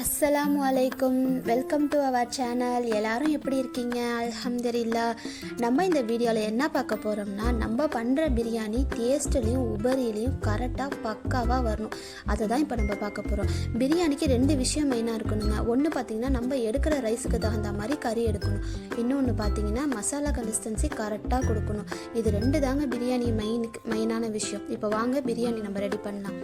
அஸ்ஸலாமு அலைக்கும் welcome to our channel எல்லாரும் எப்படி இருக்கீங்க? அலமதுல்லா நம்ம இந்த வீடியோவில் என்ன பார்க்க போகிறோம்னா நம்ம பண்ணுற பிரியாணி டேஸ்ட்லேயும் உபரிலையும் கரெக்டாக பக்காவாக வரணும். அதை தான் இப்போ நம்ம பார்க்க போகிறோம் பிரியாணிக்கு ரெண்டு விஷயம் மெயினாக இருக்கணுங்க. ஒன்று பார்த்தீங்கன்னா நம்ம எடுக்கிற ரைஸுக்கு தகுந்த மாதிரி கறி எடுக்கணும். இன்னொன்று பார்த்தீங்கன்னா மசாலா கன்சிஸ்டன்சி கரெக்டாக கொடுக்கணும். இது ரெண்டு தாங்க பிரியாணி மெயின் மெயினான விஷயம். இப்போ வாங்க பிரியாணி நம்ம ரெடி பண்ணலாம்.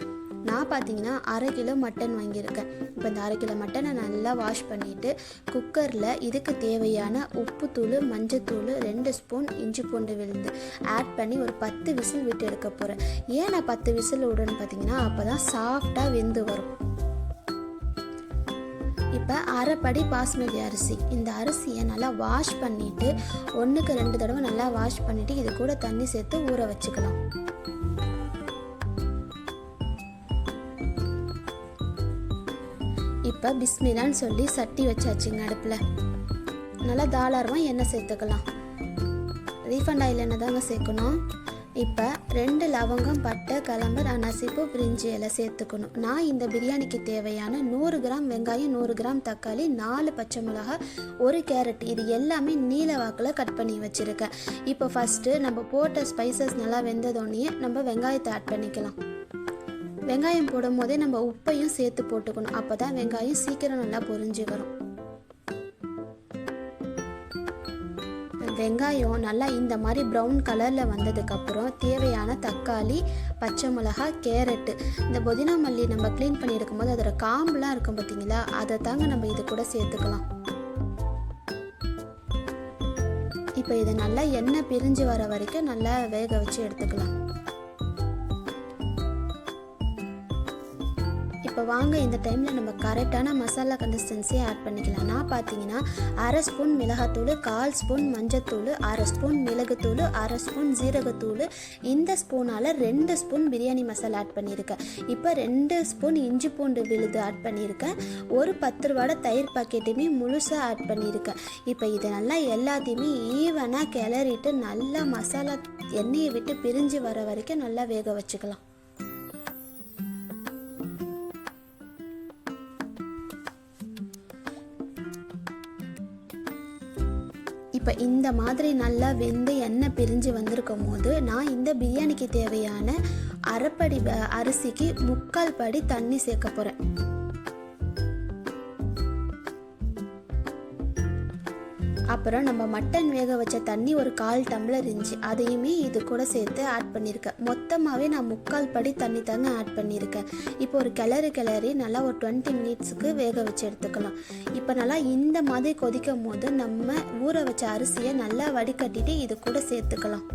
நான் பார்த்தீங்கன்னா அரை கிலோ மட்டன் வாங்கியிருக்கேன். இப்போ இந்த அரை கிலோ மட்டனை நல்லா வாஷ் பண்ணிவிட்டு குக்கரில் இதுக்கு தேவையான உப்புத்தூள் மஞ்சத்தூள் ரெண்டு ஸ்பூன் இஞ்சி பூண்டு விழுந்து ஆட் பண்ணி ஒரு பத்து விசில் விட்டு எடுக்க போகிறேன் ஏன் நான் பத்து விசில் விடுறேன்னு பார்த்தீங்கன்னா அப்போ தான் சாஃப்டாக வெந்து வரும். இப்போ அரைப்படி பாஸ்மதி அரிசி. இந்த அரிசியை நல்லா வாஷ் பண்ணிவிட்டு ஒன்றுக்கு ரெண்டு தடவை நல்லா வாஷ் பண்ணிவிட்டு இது கூட தண்ணி சேர்த்து ஊற வச்சுக்கலாம். இப்போ பிஸ்மிலான்னு சொல்லி சட்டி வச்சாச்சுங்க அடுப்பில். நல்லா தாராளமாக எண்ணெய் சேர்த்துக்கலாம். ரீஃபண்ட் ஆயில் எண்ணெய் தாங்க சேர்க்கணும். இப்போ ரெண்டு லவங்கம் பட்டை கிளம்பு அனசிப்பு பிரிஞ்சி இலை சேர்த்துக்கணும். நான் இந்த பிரியாணிக்கு தேவையான நூறு கிராம் வெங்காயம் நூறு கிராம் தக்காளி நாலு பச்சை மிளகாய் ஒரு கேரட் இது எல்லாமே நீல வாக்கில் கட் பண்ணி வச்சுருக்கேன். இப்போ ஃபஸ்ட்டு நம்ம போட்ட ஸ்பைசஸ் நல்லா வெந்ததோடனே நம்ம வெங்காயத்தை ஆட் பண்ணிக்கலாம். வெங்காயம் போடும் போதே நம்ம உப்பையும் சேர்த்து போட்டுக்கணும். அப்போ தான் வெங்காயம் சீக்கிரம் நல்லா பொரிஞ்சு வரும் வெங்காயம் நல்லா இந்த மாதிரி ப்ரௌன் கலரில் வந்ததுக்கப்புறம் தேவையான தக்காளி பச்சை மிளகா கேரட்டு இந்த புதினா மல்லி நம்ம க்ளீன் பண்ணி எடுக்கும்போது அதோட காம்புலாம் இருக்கும் பார்த்தீங்களா அதை தாங்க நம்ம இது கூட சேர்த்துக்கலாம். இப்போ இதை நல்லா எண்ணெய் பிரிஞ்சு வர வரைக்கும் நல்லா வேக வச்சு எடுத்துக்கலாம். இப்போ வாங்க இந்த டைமில் நம்ம கரெக்டான மசாலா கன்சிஸ்டன்சியை ஆட் பண்ணிக்கலாம். நான் பார்த்தீங்கன்னா அரை ஸ்பூன் மிளகாத்தூள் கால் ஸ்பூன் மஞ்சத்தூள் அரை ஸ்பூன் மிளகுத்தூள் அரை ஸ்பூன் ஜீரகத்தூள் இந்த ஸ்பூனால் ரெண்டு ஸ்பூன் பிரியாணி மசாலா ஆட் பண்ணியிருக்கேன். இப்போ ரெண்டு ஸ்பூன் இஞ்சி பூண்டு விழுது ஆட் பண்ணியிருக்கேன். ஒரு பத்து ரூபாட தயிர் பாக்கெட்டுமே முழுசாக ஆட் பண்ணியிருக்கேன். இப்போ இதை நல்லா எல்லாத்தையுமே ஈவனாக கிளறிட்டு நல்லா மசாலா எண்ணெயை விட்டு பிரிஞ்சு வர வரைக்கும் நல்லா வேக வச்சுக்கலாம். இந்த மாதிரி நல்லா வெந்து எண்ணெய் பிரிஞ்சு வந்திருக்கும் போது நான் இந்த பிரியாணிக்கு தேவையான அரைப்படி அரிசிக்கு முக்கால் படி தண்ணி சேர்க்க போகிறேன் அப்புறம் நம்ம மட்டன் வேக வச்ச தண்ணி ஒரு கால் டம்ளர் இருந்துச்சு. அதையுமே இது கூட சேர்த்து ஆட் பண்ணியிருக்கேன் மொத்தமாகவே நான் முக்கால் படி தண்ணி தாங்க ஆட் பண்ணியிருக்கேன் இப்போ ஒரு கிளறு கிளறி நல்லா ஒரு டுவெண்ட்டி மினிட்ஸுக்கு வேக வச்சு எடுத்துக்கலாம் இப்போ நல்லா இந்த மாதிரி கொதிக்கும் போது நம்ம ஊற வச்ச அரிசியை நல்லா வடிகட்டிட்டு இது கூட சேர்த்துக்கலாம்.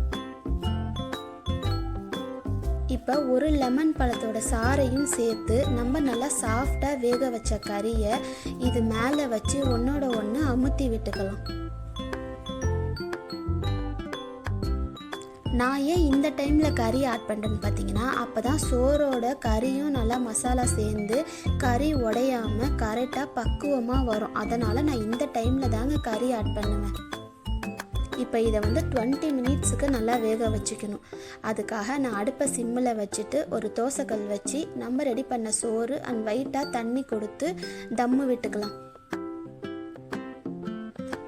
இப்போ ஒரு லெமன் பழத்தோட சாறையும் சேர்த்து நம்ம நல்லா சாஃப்டாக வேக வச்ச கறியை இது மேலே வச்சு ஒன்றோட ஒன்று அமுத்தி விட்டுக்கலாம். நான் ஏன் இந்த டைமில் கறி ஆட் பண்ணுறேன்னு பார்த்தீங்கன்னா அப்போ தான் சோறோட கறியும் நல்லா மசாலா சேர்ந்து கறி உடையாமல் கரெக்டாக பக்குவமாக வரும். அதனால் நான் இந்த டைமில் தாங்க கறி ஆட் பண்ணுவேன். இப்போ இதை வந்து டுவெண்ட்டி மினிட்ஸுக்கு நல்லா வேக வச்சுக்கணும். அதுக்காக நான் அடுப்பை சிம்மில் வச்சுட்டு ஒரு தோசைக்கல் வச்சு நம்ம ரெடி பண்ண சோறு அண்ட் வெயிட்டாக தண்ணி கொடுத்து தம்மு விட்டுக்கலாம்.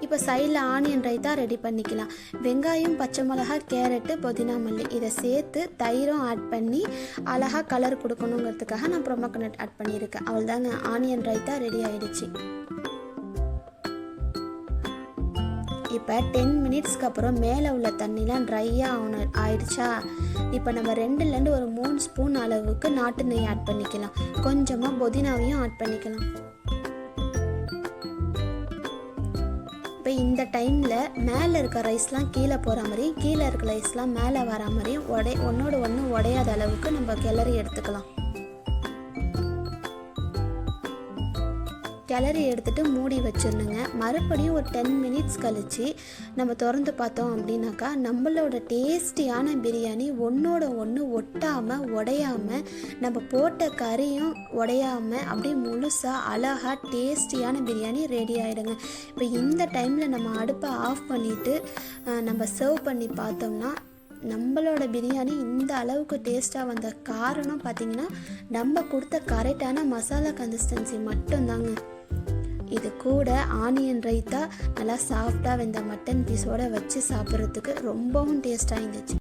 இப்போ சைடில் ஆனியன் ரைத்தா ரெடி பண்ணிக்கலாம். வெங்காயம் பச்சை மிளகாய் கேரட்டு புதினா மல்லி இதை சேர்த்து தயிரும் ஆட் பண்ணி அழகாக கலர் கொடுக்கணுங்கிறதுக்காக நான் ப்ரொமோக்கனட் ஆட் பண்ணியிருக்கேன். அவள்தாங்க ஆனியன் ரைத்தா ரெடி ஆயிடுச்சு. இப்போ டென் மினிட்ஸ்க்கு அப்புறம் மேலே உள்ள தண்ணிலாம் ட்ரையாக ஆன ஆயிடுச்சா? இப்போ நம்ம ரெண்டுலேருந்து ஒரு மூணு ஸ்பூன் அளவுக்கு நாட்டு நெய் ஆட் பண்ணிக்கலாம். கொஞ்சமாக புதினாவையும் ஆட் பண்ணிக்கலாம். இப்போ இந்த டைமில் மேலே இருக்க ரைஸ்லாம் கீழே போகிற மாதிரியும் கீழே இருக்க ரைஸ்லாம் மேலே வர மாதிரியும் உடை ஒன்றோட ஒன்று உடையாத அளவுக்கு நம்ம கிளறி எடுத்துக்கலாம். கிளறி எடுத்துட்டு மூடி வச்சிடணுங்க. மறுபடியும் ஒரு டென் மினிட்ஸ் கழித்து நம்ம திறந்து பார்த்தோம் அப்படின்னாக்கா நம்மளோட டேஸ்டியான பிரியாணி ஒன்றோட ஒன்று ஒட்டாமல் உடையாமல் நம்ம போட்ட கறியும் உடையாமல் அப்படியே முழுசாக அழகாக டேஸ்டியான பிரியாணி ரெடி ஆகிடுங்க இப்போ இந்த டைமில் நம்ம அடுப்பை ஆஃப் பண்ணிவிட்டு நம்ம சர்வ் பண்ணி பார்த்தோம்னா நம்மளோட பிரியாணி இந்த அளவுக்கு டேஸ்ட்டாக வந்த காரணம் பார்த்தீங்கன்னா நம்ம கொடுத்த கரெக்டான மசாலா கன்சிஸ்டன்சி மட்டும்தாங்க. இது கூட ஆனியன் ரைத்தா நல்லா சாஃப்டாக வெந்த மட்டன் பீஸோட வச்சு சாப்பிட்றதுக்கு ரொம்பவும் டேஸ்ட்டாக இருந்துச்சு.